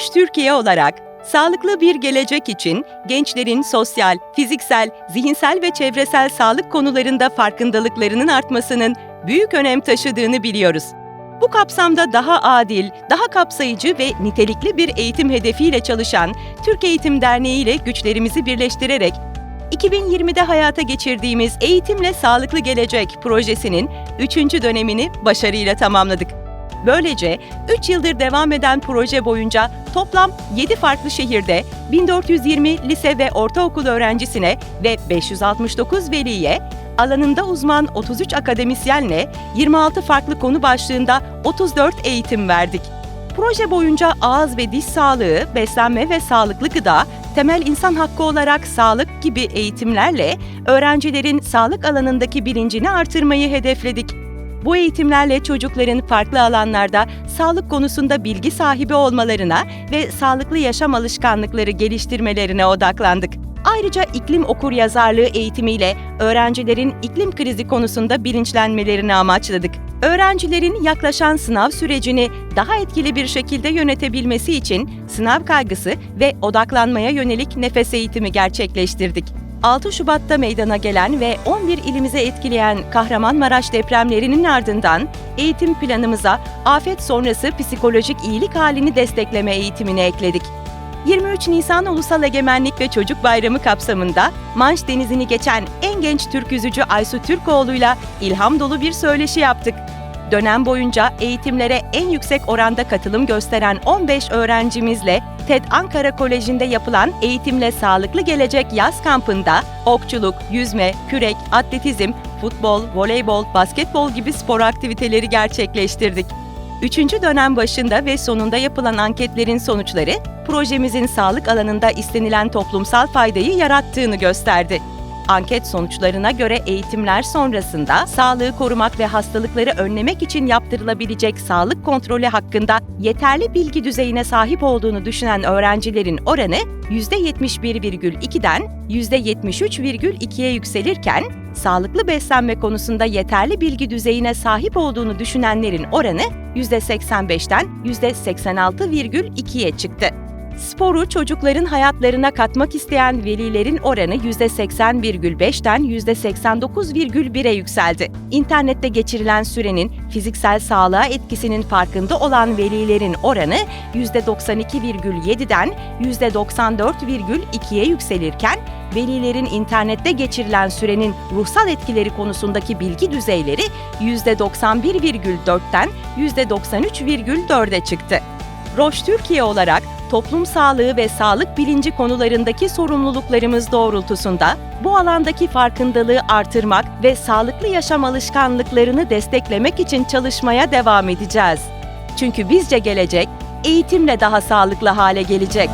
Roş Türkiye olarak sağlıklı bir gelecek için gençlerin sosyal, fiziksel, zihinsel ve çevresel sağlık konularında farkındalıklarının artmasının büyük önem taşıdığını biliyoruz. Bu kapsamda daha adil, daha kapsayıcı ve nitelikli bir eğitim hedefiyle çalışan Türk Eğitim Derneği ile güçlerimizi birleştirerek 2020'de hayata geçirdiğimiz Eğitimle Sağlıklı Gelecek projesinin 3. dönemini başarıyla tamamladık. Böylece 3 yıldır devam eden proje boyunca toplam 7 farklı şehirde 1420 lise ve ortaokul öğrencisine ve 569 veliye alanında uzman 33 akademisyenle 26 farklı konu başlığında 34 eğitim verdik. Proje boyunca ağız ve diş sağlığı, beslenme ve sağlıklı gıda, temel insan hakkı olarak sağlık gibi eğitimlerle öğrencilerin sağlık alanındaki bilincini artırmayı hedefledik. Bu eğitimlerle çocukların farklı alanlarda sağlık konusunda bilgi sahibi olmalarına ve sağlıklı yaşam alışkanlıkları geliştirmelerine odaklandık. Ayrıca iklim okuryazarlığı eğitimiyle öğrencilerin iklim krizi konusunda bilinçlenmelerini amaçladık. Öğrencilerin yaklaşan sınav sürecini daha etkili bir şekilde yönetebilmesi için sınav kaygısı ve odaklanmaya yönelik nefes eğitimi gerçekleştirdik. 6 Şubat'ta meydana gelen ve 11 ilimize etkileyen Kahramanmaraş depremlerinin ardından eğitim planımıza afet sonrası psikolojik iyilik halini destekleme eğitimini ekledik. 23 Nisan Ulusal Egemenlik ve Çocuk Bayramı kapsamında Manş Denizi'ni geçen en genç Türk yüzücü Aysu Türkoğlu'yla ilham dolu bir söyleşi yaptık. Dönem boyunca eğitimlere en yüksek oranda katılım gösteren 15 öğrencimizle TED Ankara Koleji'nde yapılan Eğitimle Sağlıklı Gelecek yaz kampında okçuluk, yüzme, kürek, atletizm, futbol, voleybol, basketbol gibi spor aktiviteleri gerçekleştirdik. Üçüncü dönem başında ve sonunda yapılan anketlerin sonuçları projemizin sağlık alanında istenilen toplumsal faydayı yarattığını gösterdi. Anket sonuçlarına göre eğitimler sonrasında sağlığı korumak ve hastalıkları önlemek için yaptırılabilecek sağlık kontrolü hakkında yeterli bilgi düzeyine sahip olduğunu düşünen öğrencilerin oranı %71,2'den %73,2'ye yükselirken, sağlıklı beslenme konusunda yeterli bilgi düzeyine sahip olduğunu düşünenlerin oranı %85'ten %86,2'ye çıktı. Sporu çocukların hayatlarına katmak isteyen velilerin oranı %80,5'ten %89,1'e yükseldi. İnternette geçirilen sürenin fiziksel sağlığa etkisinin farkında olan velilerin oranı %92,7'den %94,2'ye yükselirken, velilerin internette geçirilen sürenin ruhsal etkileri konusundaki bilgi düzeyleri %91,4'ten %93,4'e çıktı. Roş Türkiye olarak toplum sağlığı ve sağlık bilinci konularındaki sorumluluklarımız doğrultusunda bu alandaki farkındalığı artırmak ve sağlıklı yaşam alışkanlıklarını desteklemek için çalışmaya devam edeceğiz. Çünkü bizce gelecek eğitimle daha sağlıklı hale gelecek.